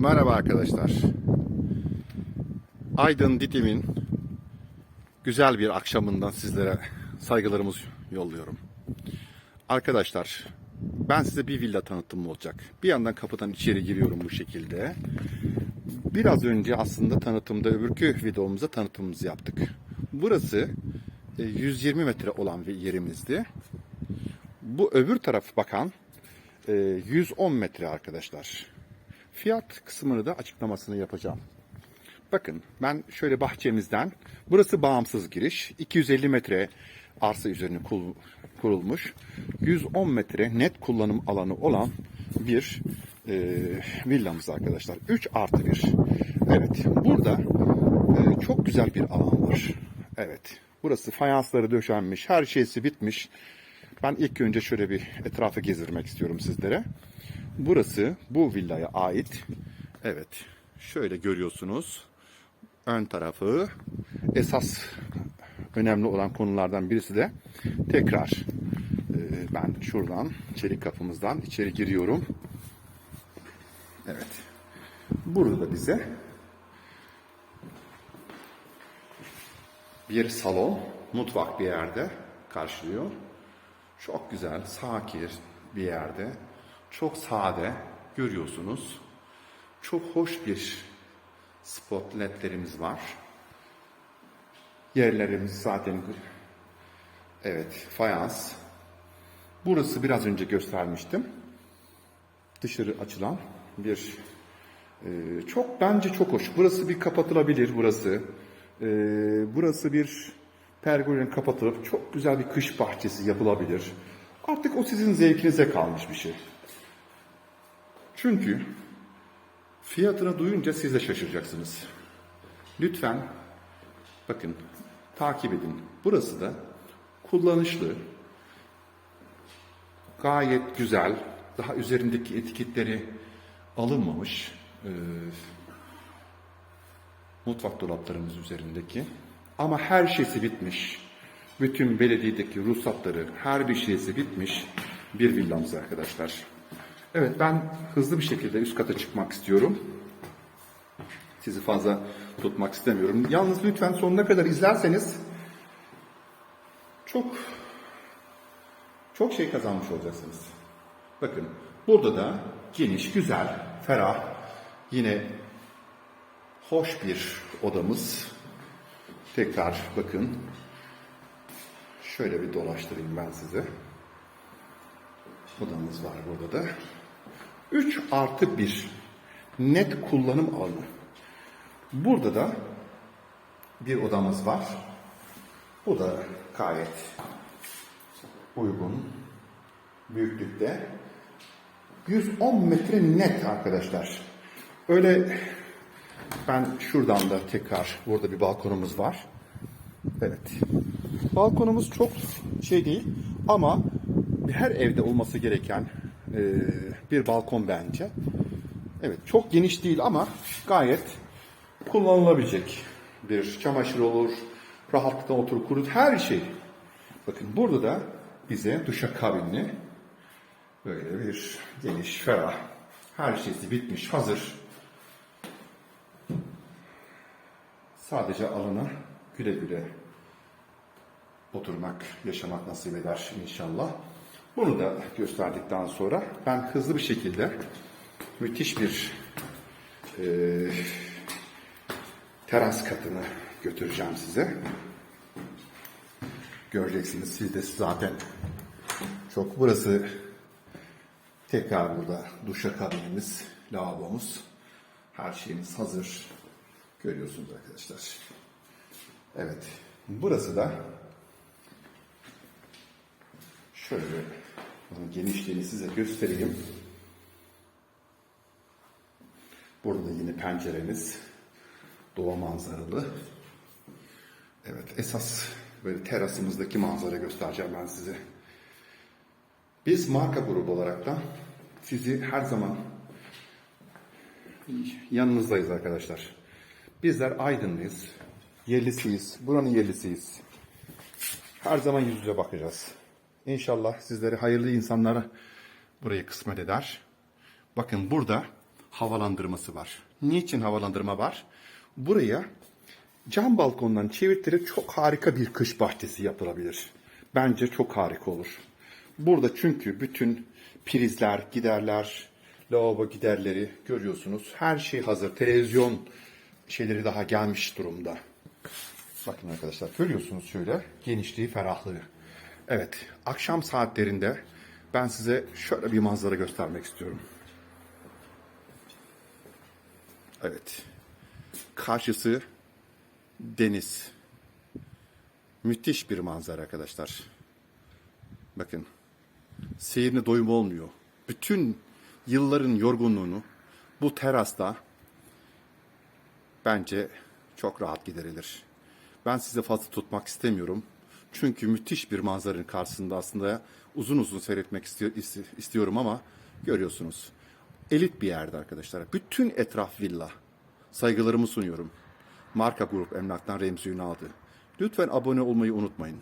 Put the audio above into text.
Merhaba arkadaşlar. Aydın Didim'in güzel bir akşamından sizlere saygılarımı yolluyorum. Arkadaşlar, ben size bir villa tanıtımı olacak. Bir yandan kapıdan içeri giriyorum bu şekilde. Biraz önce aslında tanıtımda öbürkü videomuzda tanıtımımızı yaptık. Burası e, 120 metre olan bir yerimizdi. Bu öbür taraf bakan e, 110 metre arkadaşlar. Fiyat kısmını da açıklamasını yapacağım. Bakın ben şöyle bahçemizden, burası bağımsız giriş, 250 metre arsa üzerine kurulmuş, 110 metre net kullanım alanı olan bir e, villamız arkadaşlar. 3 artı 1. Evet, burada e, çok güzel bir alan var. Evet, burası fayansları döşenmiş, her şeysi bitmiş. Ben ilk önce şöyle bir etrafı gezdirmek istiyorum sizlere. Burası bu villaya ait. Evet, şöyle görüyorsunuz. Ön tarafı. Esas önemli olan konulardan birisi de tekrar e, ben şuradan çelik kapımızdan içeri giriyorum. Evet. Burada da bize bir salon, mutfak bir yerde karşılıyor. Çok güzel, sakin bir yerde. Çok sade görüyorsunuz. Çok hoş bir spot ledlerimiz var. Yerlerimiz zaten evet fayans. Burası biraz önce göstermiştim. Dışarı açılan bir e, çok bence çok hoş. Burası bir kapatılabilir burası. E, burası bir pergolen kapatılıp çok güzel bir kış bahçesi yapılabilir. Artık o sizin zevkinize kalmış bir şey. Çünkü fiyatını duyunca siz de şaşıracaksınız. Lütfen bakın takip edin. Burası da kullanışlı, gayet güzel, daha üzerindeki etiketleri alınmamış e, mutfak dolaplarımız üzerindeki ama her şeysi bitmiş. Bütün belediyedeki ruhsatları, her bir şeysi bitmiş bir villamız arkadaşlar. Evet ben hızlı bir şekilde üst kata çıkmak istiyorum. Sizi fazla tutmak istemiyorum. Yalnız lütfen sonuna kadar izlerseniz çok çok şey kazanmış olacaksınız. Bakın burada da geniş, güzel, ferah, yine hoş bir odamız. Tekrar bakın. Şöyle bir dolaştırayım ben size. Odamız var burada da. 3 artı 1 net kullanım alanı. Burada da bir odamız var. Bu da gayet uygun büyüklükte. 110 metre net arkadaşlar. Öyle ben şuradan da tekrar burada bir balkonumuz var. Evet. Balkonumuz çok şey değil ama her evde olması gereken e, bir balkon bence. Evet çok geniş değil ama gayet kullanılabilecek bir çamaşır olur, rahatlıkla oturup kurut her şey. Bakın burada da bize duşakabinli böyle bir geniş, ferah, her şeysi bitmiş, hazır. Sadece alana güle güle oturmak, yaşamak nasip eder inşallah. Bunu da gösterdikten sonra ben hızlı bir şekilde müthiş bir e, teras katını götüreceğim size. Göreceksiniz siz de zaten çok burası tekrar burada duşakabinimiz, lavabomuz, her şeyimiz hazır. Görüyorsunuz arkadaşlar. Evet. Burası da şöyle genişliğini size göstereyim. Burada da yine penceremiz doğa manzaralı. Evet esas böyle terasımızdaki manzara göstereceğim ben size. Biz marka grubu olarak da sizi her zaman yanınızdayız arkadaşlar. Bizler Aydınlıyız. Yerlisiyiz. Buranın yerlisiyiz. Her zaman yüz yüze bakacağız. İnşallah sizleri hayırlı insanlara burayı kısmet eder. Bakın burada havalandırması var. Niçin havalandırma var? Buraya cam balkondan çevirterek çok harika bir kış bahçesi yapılabilir. Bence çok harika olur. Burada çünkü bütün prizler, giderler, lavabo giderleri görüyorsunuz. Her şey hazır. Televizyon şeyleri daha gelmiş durumda. Bakın arkadaşlar görüyorsunuz şöyle genişliği, ferahlığı. Evet, akşam saatlerinde ben size şöyle bir manzara göstermek istiyorum. Evet. Karşısı deniz. Müthiş bir manzara arkadaşlar. Bakın. Seyirine doyum olmuyor. Bütün yılların yorgunluğunu bu terasta bence çok rahat giderilir. Ben sizi fazla tutmak istemiyorum. Çünkü müthiş bir manzaranın karşısında aslında uzun uzun seyretmek istiyorum ama görüyorsunuz. Elit bir yerde arkadaşlar. Bütün etraf villa. Saygılarımı sunuyorum. Marka Grup Emlak'tan Remzi Ünal'dı. Lütfen abone olmayı unutmayın.